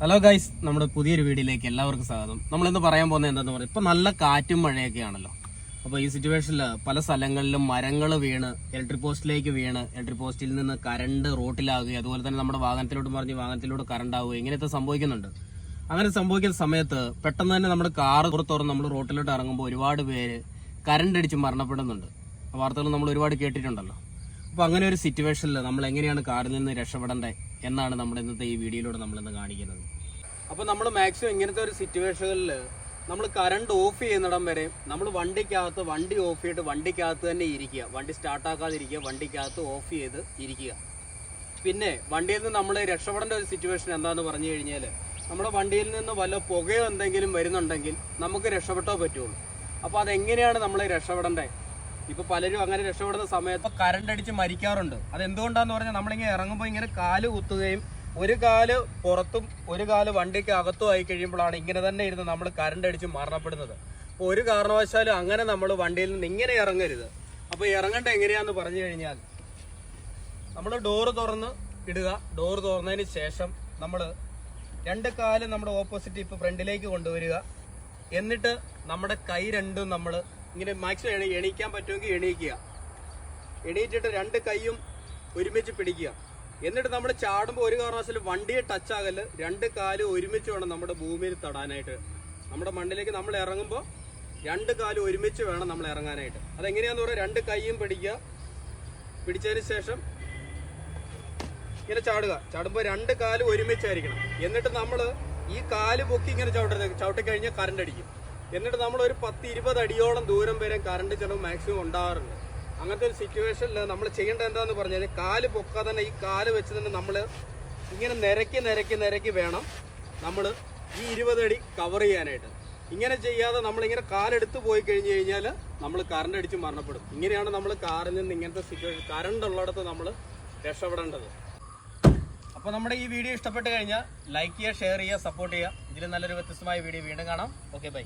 Hello guys നമ്മുടെ പുതിയൊരു വീഡിയോയിലേക്ക് എല്ലാവർക്കും സ്വാഗതം. നമ്മൾ ഇന്ന് പറയാൻ പോകുന്നത് എന്താന്ന് പറയുക ഇപ്പം നല്ല കാറ്റും മഴയൊക്കെ ആണല്ലോ അപ്പോൾ ഈ സിറ്റുവേഷനിൽ പല സ്ഥലങ്ങളിലും മരങ്ങൾ വീണ് ഇലക്ട്രിക് പോസ്റ്റിലേക്ക് വീണ് ഇലക്ട്രിക് പോസ്റ്റിൽ നിന്ന് കറണ്ട് റോട്ടിലാകുകയും അതുപോലെ തന്നെ നമ്മുടെ വാഹനത്തിലോട്ട് മറിഞ്ഞ് വാഹനത്തിലൂടെ കറണ്ട് ആവുകയും ഇങ്ങനത്തെ സംഭവിക്കുന്നുണ്ട്. അങ്ങനെ സംഭവിക്കുന്ന സമയത്ത് പെട്ടെന്ന് തന്നെ നമ്മുടെ കാറ് തുറന്ന് നമ്മൾ റോട്ടിലോട്ട് ഇറങ്ങുമ്പോൾ ഒരുപാട് പേര് കറണ്ട് അടിച്ച് മരണപ്പെടുന്നുണ്ട്. വാർത്തകൾ നമ്മൾ ഒരുപാട് കേട്ടിട്ടുണ്ടല്ലോ. അപ്പോൾ അങ്ങനെ ഒരു സിറ്റുവേഷനിൽ നമ്മൾ എങ്ങനെയാണ് കാറിൽ നിന്ന് രക്ഷപ്പെടേണ്ടത് എന്നാണ് നമ്മൾ ഇന്നത്തെ ഈ വീഡിയോയിലൂടെ നമ്മൾ ഇന്ന് കാണിക്കുന്നത്. അപ്പോൾ നമ്മൾ മാക്സിമം ഇങ്ങനത്തെ ഒരു സിറ്റുവേഷനിൽ നമ്മൾ കറണ്ട് ഓഫ് ചെയ്യുന്നിടം വരെ നമ്മൾ വണ്ടിക്കകത്ത് വണ്ടി ഓഫ് ചെയ്തിട്ട് വണ്ടിക്കകത്ത് തന്നെ ഇരിക്കുക. വണ്ടി സ്റ്റാർട്ടാക്കാതിരിക്കുക വണ്ടിക്കകത്ത് ഓഫ് ചെയ്ത് ഇരിക്കുക. പിന്നെ വണ്ടിയിൽ നിന്ന് നമ്മൾ രക്ഷപ്പെടേണ്ട ഒരു സിറ്റുവേഷൻ എന്താണെന്ന് പറഞ്ഞു കഴിഞ്ഞാൽ നമ്മുടെ വണ്ടിയിൽ നിന്ന് വല്ല പുകയോ എന്തെങ്കിലും വരുന്നുണ്ടെങ്കിൽ നമുക്ക് രക്ഷപ്പെട്ടോ പറ്റുള്ളൂ. അപ്പോൾ അതെങ്ങനെയാണ് നമ്മൾ രക്ഷപ്പെടേണ്ടത് ഇപ്പൊ പലരും അങ്ങനെ രക്ഷപ്പെടുന്ന സമയത്ത് കറണ്ട് അടിച്ച് മരിക്കാറുണ്ട്. അത് എന്തുകൊണ്ടാന്ന് പറഞ്ഞാൽ നമ്മളിങ്ങനെ ഇറങ്ങുമ്പോൾ ഇങ്ങനെ കാൽ കുത്തുകയും ഒരു കാൽ പുറത്തും ഒരു കാൽ വണ്ടിക്ക് അകത്തും ആയി കഴിയുമ്പോഴാണ് ഇങ്ങനെ തന്നെ ഇരുന്ന് നമ്മൾ കറണ്ട് അടിച്ച് മരണപ്പെടുന്നത്. അപ്പോൾ ഒരു കാരണവശാലും അങ്ങനെ നമ്മൾ വണ്ടിയിൽ നിന്ന് ഇങ്ങനെ ഇറങ്ങരുത്. അപ്പോൾ ഇറങ്ങേണ്ട എങ്ങനെയാന്ന് പറഞ്ഞു കഴിഞ്ഞാൽ നമ്മൾ ഡോറ് തുറന്ന് ഇടുക. ഡോറ് തുറന്നതിന് ശേഷം നമ്മൾ രണ്ട് കാൽ നമ്മുടെ ഓപ്പോസിറ്റ് ഇപ്പൊ ഫ്രണ്ടിലേക്ക് കൊണ്ടുവരിക. എന്നിട്ട് നമ്മുടെ കൈ രണ്ടും നമ്മൾ ഇങ്ങനെ മാക്സിമം എണീ എണീക്കാൻ പറ്റുമെങ്കിൽ എണീക്കുക. എണീറ്റിട്ട് രണ്ട് കൈയും ഒരുമിച്ച് പിടിക്കുക. എന്നിട്ട് നമ്മൾ ചാടുമ്പോൾ ഒരു കാരണവശാലും വണ്ടിയെ ടച്ച് ആകൽ രണ്ട് കാലും ഒരുമിച്ച് വേണം നമ്മുടെ ഭൂമിയിൽ തടാനായിട്ട്. നമ്മുടെ മണ്ണിലേക്ക് നമ്മൾ ഇറങ്ങുമ്പോൾ രണ്ട് കാലും ഒരുമിച്ച് വേണം നമ്മൾ ഇറങ്ങാനായിട്ട്. അതെങ്ങനെയാന്ന് പറയുക രണ്ട് കൈയും പിടിക്കുക. പിടിച്ചതിന് ശേഷം ഇങ്ങനെ ചാടുക. ചാടുമ്പോൾ രണ്ട് കാലും ഒരുമിച്ചായിരിക്കണം. എന്നിട്ട് നമ്മൾ ഈ കാൽ പൊക്കി ഇങ്ങനെ ചവിട്ടരുത്. ചവിട്ടിക്കഴിഞ്ഞാൽ കറണ്ട് അടിക്കും. എന്നിട്ട് നമ്മൾ ഒരു പത്ത് ഇരുപത് അടിയോളം ദൂരം വരെ കറണ്ട് ചിലവ് മാക്സിമം ഉണ്ടാകാറുണ്ട് അങ്ങനത്തെ ഒരു സിറ്റുവേഷനിൽ നമ്മൾ ചെയ്യേണ്ടത് എന്താന്ന് പറഞ്ഞാൽ കാൽ പൊക്കാതെ തന്നെ ഈ കാൽ വെച്ച് തന്നെ നമ്മൾ ഇങ്ങനെ നിരക്കി നിരക്കി നിരക്കി വേണം നമ്മൾ ഈ ഇരുപത് അടി കവർ ചെയ്യാനായിട്ട്. ഇങ്ങനെ ചെയ്യാതെ നമ്മളിങ്ങനെ കാലെടുത്ത് പോയി കഴിഞ്ഞ് കഴിഞ്ഞാൽ നമ്മൾ കറണ്ട് അടിച്ച് മരണപ്പെടും. ഇങ്ങനെയാണ് നമ്മൾ കാറിൽ നിന്ന് ഇങ്ങനത്തെ സിറ്റുവേഷൻ കറണ്ട് ഉള്ളിടത്ത് നമ്മൾ രക്ഷപ്പെടേണ്ടത്. അപ്പോൾ നമ്മുടെ ഈ വീഡിയോ ഇഷ്ടപ്പെട്ട് കഴിഞ്ഞാൽ ലൈക്ക് ചെയ്യുക ഷെയർ ചെയ്യുക സപ്പോർട്ട് ചെയ്യുക. ഇതിൽ നല്ലൊരു വ്യത്യസ്തമായ വീഡിയോ വീണ്ടും കാണാം. Okay bye